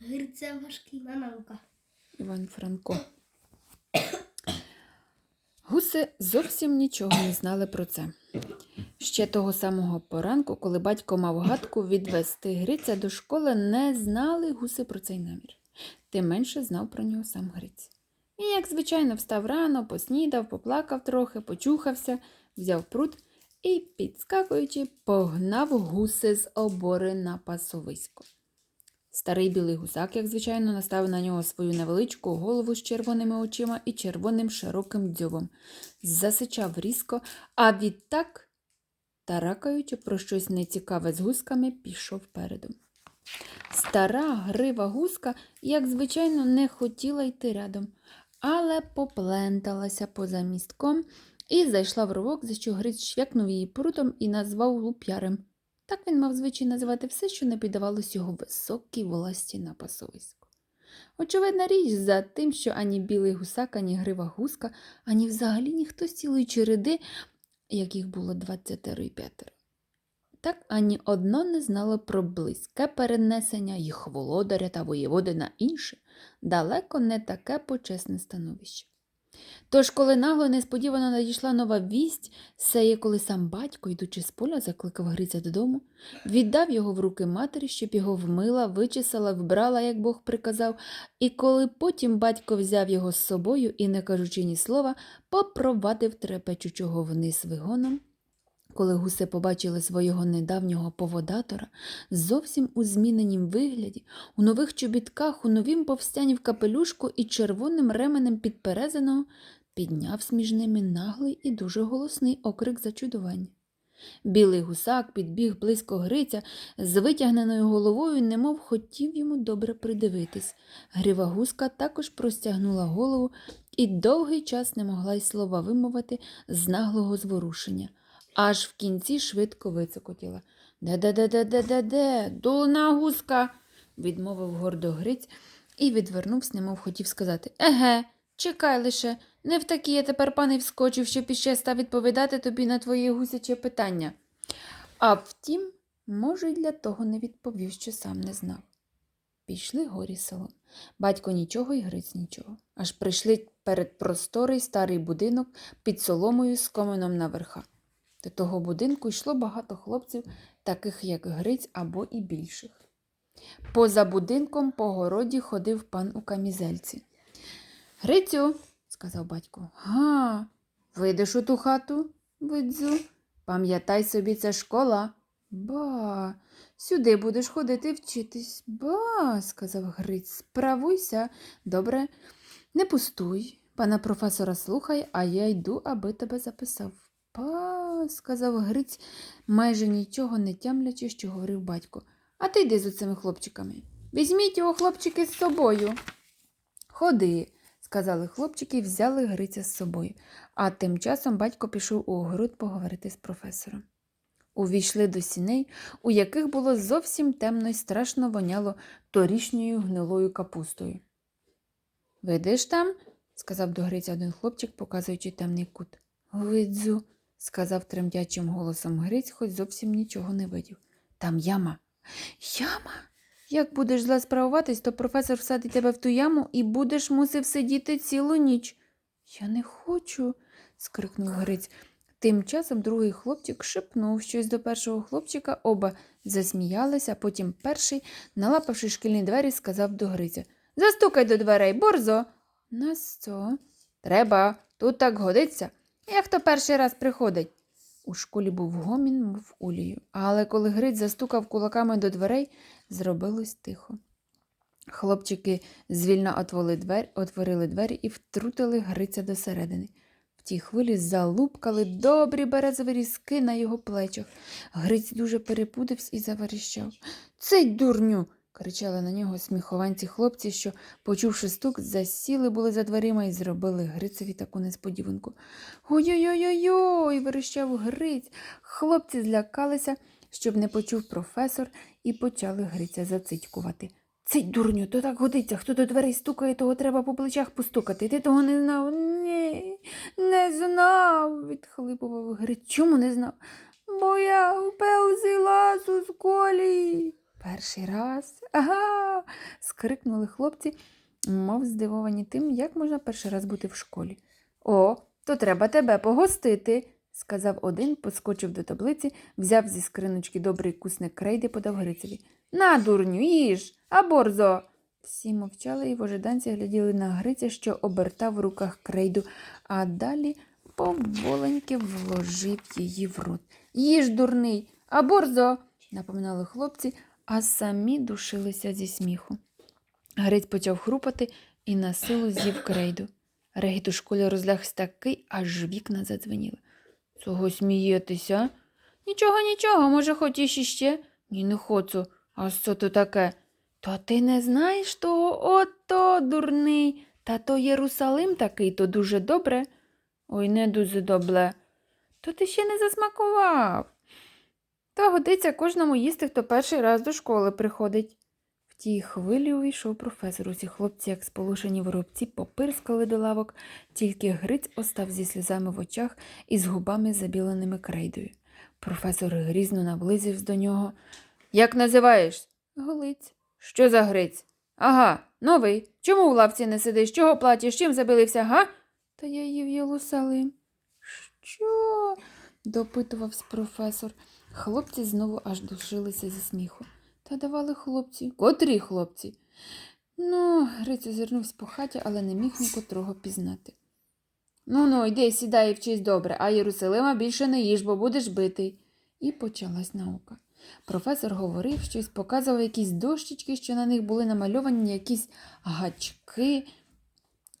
Грицева шкільна наука. Іван Франко. Гуси зовсім нічого не знали про це. Ще того самого поранку, коли батько мав гадку відвести Гриця до школи, не знали гуси про цей намір. Тим менше знав про нього сам Гриць. І, як звичайно, встав рано, поснідав, поплакав трохи, почухався, взяв прут і, підскакуючи, погнав гуси з обори на пасовисько. Старий білий гусак, як звичайно, наставив на нього свою невеличку голову з червоними очима і червоним широким дзьобом. Засичав різко, а відтак, таракаючи про щось нецікаве з гусками, пішов передом. Стара грива гуска, як звичайно, не хотіла йти рядом, але попленталася поза містком і зайшла в ровок, за що Гриць швякнув її прутом і назвав луп'ярем. Так він мав звичай називати все, що не піддавалось його високій власті на пасовиську. Очевидна річ за тим, що ані білий гусак, ані грива гуска, ані взагалі ніхто з цілої череди, яких було двадцятеро і п'ятеро. Так ані одно не знало про близьке перенесення їх володаря та воєводи на інше, далеко не таке почесне становище. Тож, коли нагло несподівано надійшла нова вість, сеє, коли сам батько, йдучи з поля, закликав Гриця додому, віддав його в руки матері, щоб його вмила, вичесала, вбрала, як Бог приказав, і коли потім батько взяв його з собою і, не кажучи ні слова, попровадив трепечучого вниз вигоном, коли гуси побачили свого недавнього поводатора, зовсім у зміненім вигляді, у нових чобітках, у новім повстяні в капелюшку і червоним ременем підперезаного, підняв між ними наглий і дуже голосний окрик зачудування. Білий гусак підбіг близько Гриця з витягненою головою, немов хотів йому добре придивитись. Грива гуска також простягнула голову і довгий час не могла й слова вимовити з наглого зворушення, аж в кінці швидко вицокотіла. Де-де-де-де-де-де-де, дулна гуска, відмовив гордо Гриць і відвернувся, немов хотів сказати Еге, чекай лише, не в такі я тепер пани вскочив, щоб іще став відповідати тобі на твоє гусяче питання. А втім, може, й для того не відповів, що сам не знав. Пішли горі селом. Батько нічого і Гриць нічого. Аж прийшли перед просторий старий будинок під соломою з коменом на верха. До того будинку йшло багато хлопців, таких як Гриць або і більших. Поза будинком по городі ходив пан у камізельці. Грицю, сказав батько, га, вийдеш у ту хату, видзу, пам'ятай собі, це школа. Ба, сюди будеш ходити вчитись. Ба, сказав Гриць, справуйся. Добре, не пустуй. Пана професора слухай, а я йду, аби тебе записав. Ба, сказав Гриць, майже нічого не тямлячи, що говорив батько. А ти йди з оцими хлопчиками. Візьміть його, хлопчики, з собою. Ходи, сказали хлопчики і взяли Гриця з собою. А тим часом батько пішов у огород поговорити з професором. Увійшли до сіней, у яких було зовсім темно й страшно воняло торішньою гнилою капустою. Видиш там? сказав до Гриця один хлопчик, показуючи темний кут. Видзу, сказав тремтячим голосом Гриць, хоч зовсім нічого не видів. Там яма. Яма? Як будеш зле справуватись, то професор всадить тебе в ту яму і будеш мусив сидіти цілу ніч. Я не хочу, скрикнув Гриць. Тим часом другий хлопчик шепнув щось до першого хлопчика, оба засміялися, а потім перший, налапавши шкільні двері, сказав до Гриця Застукай до дверей, борзо. На що? Треба, тут так годиться. Як хто перший раз приходить? У школі був гомін, мов улію, але коли Гриць застукав кулаками до дверей, зробилось тихо. Хлопчики звільно двері, отворили двері і втрутили Гриця досередини. В тій хвилі залупкали добрі березові різки на його плечах. Гриць дуже перепудився і заверіщав. Цей дурню. Кричали на нього сміхованці хлопці, що, почувши стук, засіли були за дверима і зробили Грицеві таку несподіванку. Ой-ой-ой-ой, верещав Гриць. Хлопці злякалися, щоб не почув професор, і почали Гриця зацитькувати. Цей дурню, то так годиться, хто до дверей стукає, того треба по плечах постукати. Ти того не знав? Ні, не знав, відхлипував Гриць. Чому не знав? Бо я впевзила у школі. Перший раз. Ага. скрикнули хлопці, мов здивовані тим, як можна перший раз бути в школі. О, то треба тебе погостити, сказав один, поскочив до таблиці, взяв зі скриночки добрий кусник крейди, подав Грицеві. На, дурню, їж, а борзо. Всі мовчали і в ожиданці гляділи на Гриця, що обертав в руках крейду, а далі поволеньки вложив її в рот. Їж, дурний, а борзо, напоминали хлопці, а самі душилися зі сміху. Гриць почав хрупати і на силу з'їв крейду. Регіт у школі розлягся такий, аж вікна задзвеніли. Цього смієтеся? Нічого, нічого, може, хотіш іще? Ні, не хочу. А що то таке? То ти не знаєш того? Ото, дурний. Та то Єрусалим такий, то дуже добре. Ой, не дуже добре. То ти ще не засмакував. Та годиться кожному їсти, хто перший раз до школи приходить. В тій хвилі увійшов професор. Усі хлопці, як сполошені воробці, попирскали до лавок, тільки Гриць остав зі сльозами в очах і з губами забіленими крейдою. Професор грізно наблизився до нього. Як називаєш? Голиць. Що за Гриць? Ага, новий. Чому в лавці не сидиш? Чого платиш? Чим забилився, га? Та я їв Єрусалим. Що? допитувався професор. Хлопці знову аж душилися зі сміху. Та давали хлопці. Котрі хлопці? Ну, Гриць озирнувся по хаті, але не міг нікотрого пізнати. Ну ну, йди, сідай і вчись добре, а Єрусалима більше не їж, бо будеш битий. І почалась наука. Професор говорив щось, показував якісь дощечки, що на них були намальовані якісь гачки,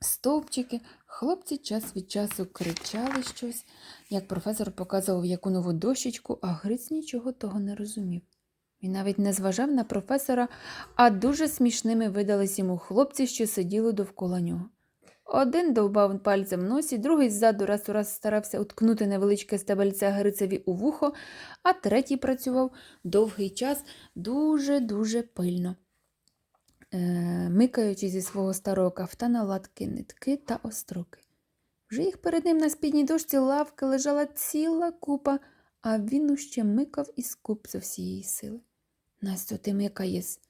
стовпчики. Хлопці час від часу кричали щось, як професор показував яку нову дощечку, а Гриць нічого того не розумів. Він навіть не зважав на професора, а дуже смішними видались йому хлопці, що сиділи довкола нього. Один довбав пальцем носі, другий ззаду раз у раз старався уткнути невеличке стебельце Грицеві у вухо, а третій працював довгий час дуже-дуже пильно, е, микаючи зі свого старого кафтана латки, нитки та остроки. Вже їх перед ним на спідній дошці лавки лежала ціла купа, а він уще микав і скуп зо всієї сили. Настю, ти микаєс.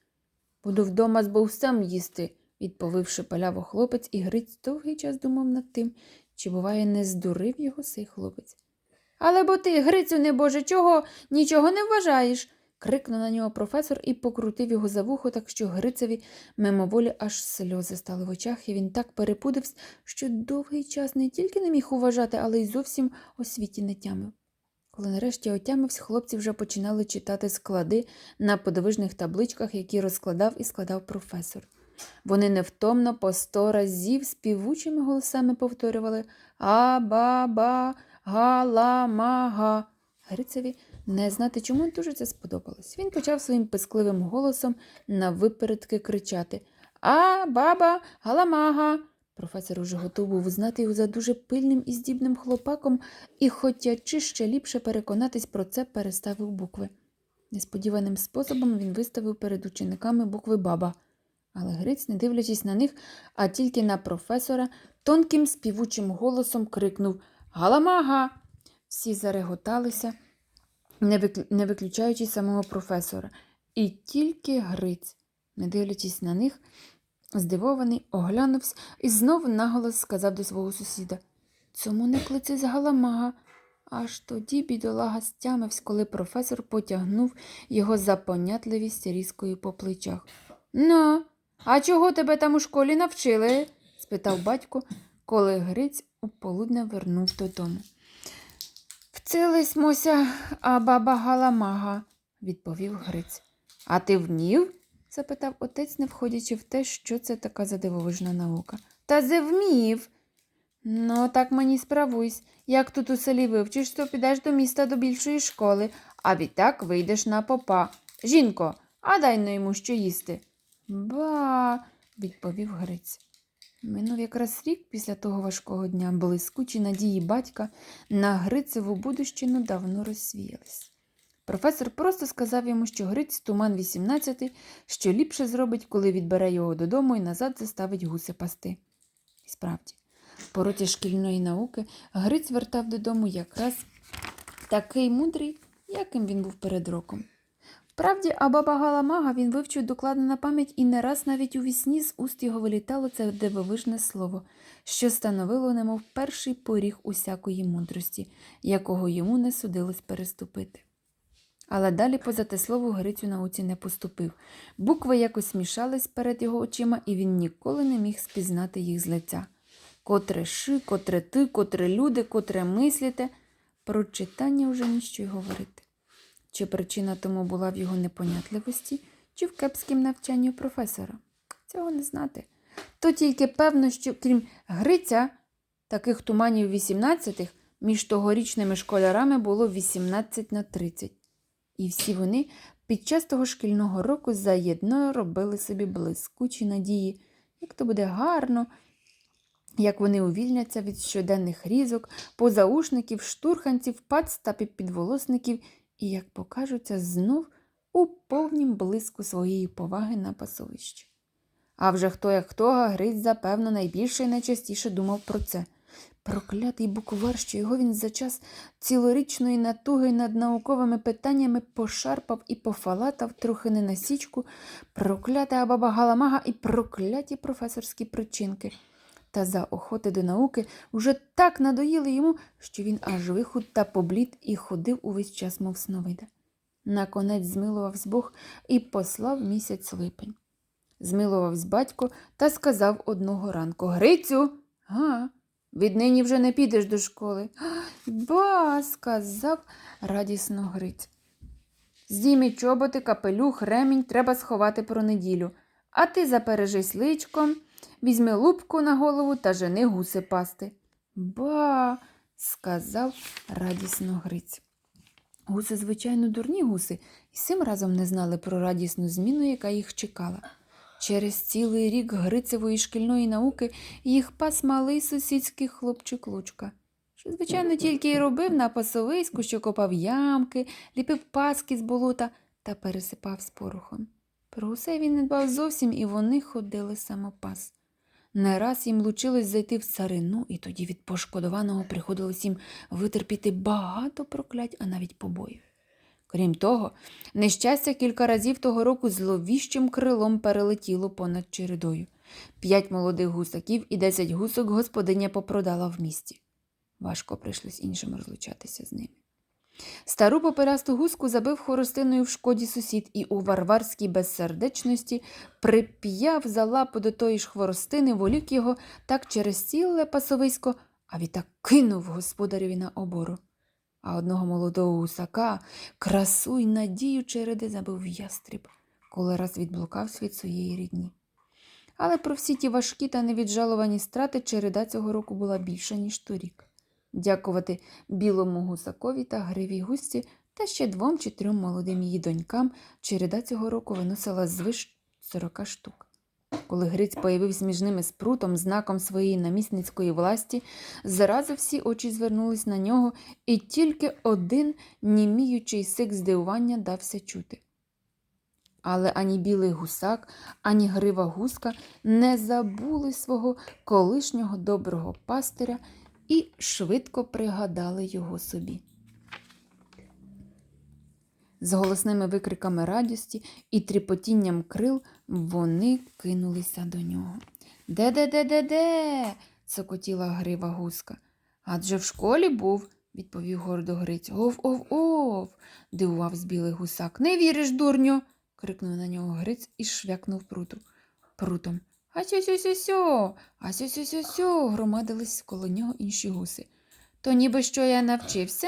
Буду вдома з бовсем їсти, відповів шепеляво хлопець, і Гриць довгий час думав над тим, чи, буває, не здурив його сей хлопець. Але бо ти, Грицю небоже, чого нічого не вважаєш? Крикнув на нього професор і покрутив його за вухо, так що Грицеві мимоволі аж сльози стали в очах, і він так перепудився, що довгий час не тільки не міг уважати, але й зовсім освіті не тямив. Коли нарешті отямився, хлопці вже починали читати склади на подвижних табличках, які розкладав і складав професор. Вони невтомно по сто разів співучими голосами повторювали А-ба-ба, га-ла-ма-га. Грицеві не знати, чому дуже це сподобалось. Він почав своїм пискливим голосом навипередки кричати А, баба, галамага. Професор уже готовий був знати його за дуже пильним і здібним хлопаком, і, хотячи ще ліпше переконатись про це, переставив букви. Несподіваним способом він виставив перед учениками букви баба. Але Гриць, не дивлячись на них, а тільки на професора, тонким співучим голосом крикнув Галамага. Всі зареготалися, не, виклю... не виключаючи самого професора. І тільки Гриць, не дивлячись на них, здивований, оглянувся і знову наголос сказав до свого сусіда Цьому не кличись галамага. Аж тоді бідолага стямився, коли професор потягнув його за понятливість різкою по плечах. Ну, а чого тебе там у школі навчили? спитав батько, коли Гриць у полудня вернув додому. Вцились, мося, а баба галамага, відповів Гриць. А ти вмів? запитав отець, не входячи в те, що це така за дивовижна наука. Та завмів. Ну, так мені справуйсь. Як тут у селі вивчиш, то підеш до міста до більшої школи, а відтак вийдеш на попа. Жінко, а дай но йому що їсти. Ба, відповів Гриць. Минув якраз рік після того важкого дня блискучі надії батька на Грицеву будущину давно розсвіялись. Професор просто сказав йому, що Гриць туман 18, що ліпше зробить, коли відбере його додому і назад заставить гуси пасти. І справді, в пороті шкільної науки Гриць вертав додому якраз такий мудрий, яким він був перед роком. Справді, а баба Галамага він вивчив докладно на пам'ять і не раз навіть у вісні з уст його вилітало це дивовижне слово, що становило немов перший поріг усякої мудрості, якого йому не судилось переступити. Але далі поза те слово Грицю науці не поступив. Букви якось мішались перед його очима, і він ніколи не міг спізнати їх з лиця. Котре ши, котре ти, котре люди, котре мисліте. Про читання вже ніщо й говорити. Чи причина тому була в його непонятливості, чи в кепськім навчанні професора? Цього не знати. То тільки певно, що крім Гриця, таких туманів 18-х між тогорічними школярами було 18 на 30. І всі вони під час того шкільного року заєдно робили собі блискучі надії, як то буде гарно, як вони увільняться від щоденних різок, позаушників, штурханців, пац та підволосників і як покажуться знов у повнім блиску своєї поваги на пасовищі. А вже хто як хто, а Гриць, запевно, найбільше і найчастіше думав про це. Проклятий буквар, що його він за час цілорічної натуги над науковими питаннями пошарпав і пофалатав трохи не на січку, проклята баба Галамага і прокляті професорські причинки. Та за охоти до науки вже так надоїли йому, що він аж вихуд та поблід і ходив увесь час, мов сновида. Наконець змилувавсь Бог і послав місяць липень. Змилувавсь батько та сказав одного ранку Грицю, га, віднині вже не підеш до школи. Ба, сказав радісно Гриць. Здійміть чоботи, капелюх, ремінь треба сховати про неділю. А ти запережись личком, візьми лупку на голову та жени гуси пасти. Ба, сказав радісно Гриць. Гуси, звичайно, дурні гуси, і цим разом не знали про радісну зміну, яка їх чекала. Через цілий рік Грицевої шкільної науки їх пас малий сусідський хлопчик Лучка, що, звичайно, тільки й робив на пасовиську, що копав ямки, ліпив паски з болота та пересипав з порохом. Про гусей він не дбав зовсім, і вони ходили самопас. Не раз їм лучилось зайти в царину, і тоді від пошкодованого приходилось їм витерпіти багато проклять, а навіть побоїв. Крім того, нещастя кілька разів того року зловіщим крилом перелетіло понад чередою. П'ять молодих гусаків і десять гусок господиня попродала в місті. Важко прийшлось іншим розлучатися з ними. Стару поперасту гуску забив хоростиною в шкоді сусід і у варварській безсердечності прип'яв за лапу до тої ж хворостини, волік його так через ціле пасовисько, а відтак кинув господареві на обору. А одного молодого гусака красу й надію череди забив ястріб, коли раз відблукався від своєї рідні. Але про всі ті важкі та невіджалувані страти череда цього року була більша, ніж торік. Дякувати білому гусакові та гривій густі та ще двом чи трьом молодим її донькам череда цього року виносила звиш 40 штук. Коли Гриць появився між ними з прутом, знаком своєї намісницької власті, зразу всі очі звернулись на нього, і тільки один німіючий сик здивування дався чути. Але ані білий гусак, ані грива гуска не забули свого колишнього доброго пастиря і швидко пригадали його собі. З голосними викриками радості і тріпотінням крил вони кинулися до нього. Де-де-де-де-де? цокотіла грива гуска. Адже в школі був, відповів гордо Гриць. Ов, ов, ов. дивувався білий гусак. Не віриш, дурню. крикнув на нього Гриць і швякнув пруту. прутом. А сьо сьо сьо сьо а сьо сьо сьо сьо громадились коло нього інші гуси. То ніби що я навчився?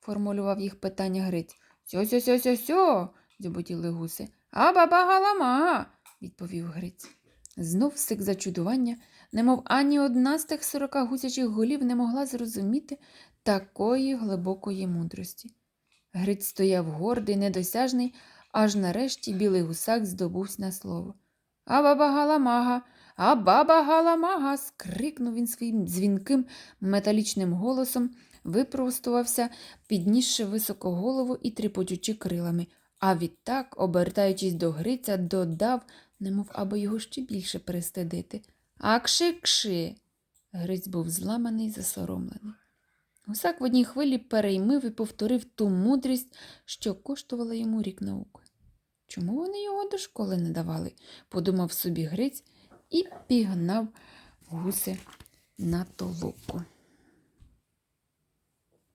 формулював їх питання Гриць. Сьо дзюботіли гуси. А баба галама, відповів Гриць. Знов сик зачудування, немов ані одна з тих сорока гусячих голів не могла зрозуміти такої глибокої мудрості. Гриць стояв гордий, недосяжний, аж нарешті білий гусак здобувся на слово. А баба галамага, а баба галамага. скрикнув він своїм дзвінким металічним голосом, випростувався, піднісши високо голову і тріпочучи крилами, а відтак, обертаючись до Гриця, додав, немов аби його ще більше перестидити. Акши-кши. Гриць був зламаний, засоромлений. Гусак в одній хвилі переймив і повторив ту мудрість, що коштувала йому рік науки. Чому вони його до школи не давали? подумав собі Гриць і пігнав гуси на толоку.